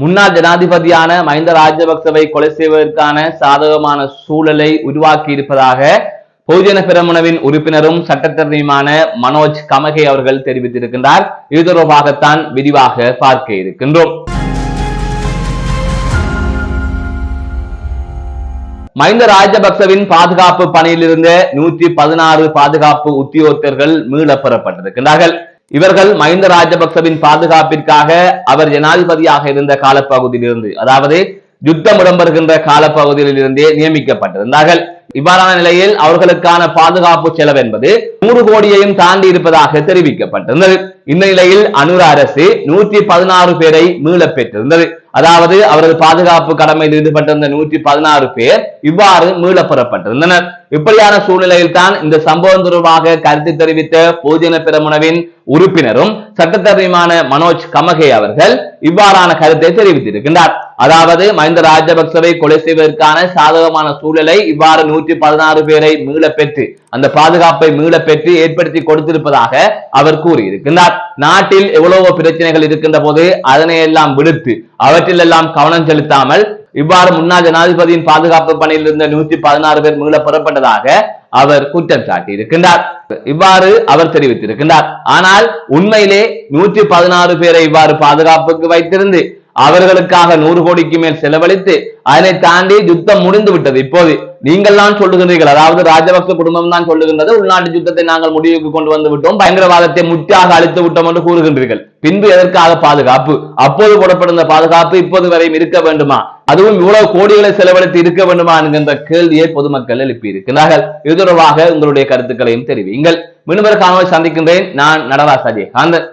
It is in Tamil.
முன்னாள் ஜனாதிபதியான மஹிந்த ராஜபக்சவை கொலை செய்வதற்கான சாதகமான சூழலை உருவாக்கி இருப்பதாக பொதுஜன பெரமுனவின் உறுப்பினரும் சட்டத்தரணியுமான மனோஜ் கமகே அவர்கள் தெரிவித்திருக்கின்றார். இது தொடர்பாகத்தான் விரிவாக பார்க்க இருக்கின்றோம். மஹிந்த ராஜபக்சவின் பாதுகாப்பு பணியில் இருந்த நூற்றி பதினாறு பாதுகாப்பு உத்தியோகத்தர்கள் மீளப்பெறப்பட்டிருக்கின்றார்கள் இவர்கள் மஹிந்த ராஜபக்சவின் பாதுகாப்பிற்காக அவர் ஜனாதிபதியாக இருந்த காலப்பகுதியிலிருந்து அதாவது யுத்தம் இடம்பெறுகின்ற காலப்பகுதியில் இருந்தே நியமிக்கப்பட்டிருந்தார்கள். இவ்வாறான நிலையில் அவர்களுக்கான பாதுகாப்பு செலவு என்பது நூறு கோடியையும் தாண்டி இருப்பதாக தெரிவிக்கப்பட்டிருந்தது. இந்த நிலையில் அனுர அரசு நூற்றி பதினாறு பேரை மீள பெற்றிருந்தது. அதாவது அவரது பாதுகாப்பு கடமையில் ஈடுபட்டிருந்த நூற்றி பதினாறு பேர் இவ்வாறு மீளப் பெறப்பட்டிருந்தனர். இப்படியான சூழ்நிலையில் தான் இந்த சம்பவம் தொடர்பாக கருத்து தெரிவித்த பொதுஜன பெருமுனவின் உறுப்பினரும் சட்டத்தரணியுமான மனோஜ் கமகே அவர்கள் இவ்வாறான கருத்தை தெரிவித்திருக்கின்றார். அதாவது மஹிந்த ராஜபக்சவை கொலை செய்வதற்கான சாதகமான சூழலை இவ்வாறு நூற்றி பதினாறு பேரை மீள பெற்று அந்த பாதுகாப்பை மீள பெற்று ஏற்படுத்தி கொடுத்திருப்பதாக அவர் கூறியிருக்கிறார் நாட்டில் எவ்வளவோ பிரச்சனைகள் இருக்கின்ற போது அதனை எல்லாம் விடுத்து அவற்றில் எல்லாம் கவனம் செலுத்தாமல் இவ்வாறு முன்னாள் ஜனாதிபதியின் பாதுகாப்பு பணியில் இருந்த நூத்தி பதினாறு பேர் மீள பெறப்பட்டதாக அவர் குற்றம் சாட்டி இருக்கின்றார் இவ்வாறு அவர் தெரிவித்திருக்கின்றார். ஆனால் உண்மையிலே நூற்றி பதினாறு பேரை இவ்வாறு பாதுகாப்புக்கு வைத்திருந்து அவர்களுக்காக நூறு கோடிக்கு மேல் செலவழித்து அதனை தாண்டி யுத்தம் முடிந்து விட்டது. இப்போது நீங்கள் தான் சொல்லுகின்றீர்கள். அதாவது ராஜபக்ச குடும்பம் தான் சொல்லுகின்றது. உள்நாட்டு யுத்தத்தை நாங்கள் முடிவுக்கு கொண்டு வந்து விட்டோம். பயங்கரவாதத்தை முற்றாக அழித்து விட்டோம் என்று கூறுகின்றீர்கள். பின்பு எதற்காக பாதுகாப்பு? அப்போது போடப்படுகிற பாதுகாப்பு இப்போது வரையும் இருக்க வேண்டுமா? அதுவும் இவ்வளவு கோடிகளை செலவழித்து இருக்க வேண்டுமா என்கின்ற கேள்வியை பொதுமக்கள் எழுப்பி இருக்கிறார்கள் இது தொடர்பாக உங்களுடைய கருத்துக்களையும் தெரிவிங்கள் மீண்டும் காணொலி சந்திக்கின்றேன். நான் நடராசாஜி காந்தன்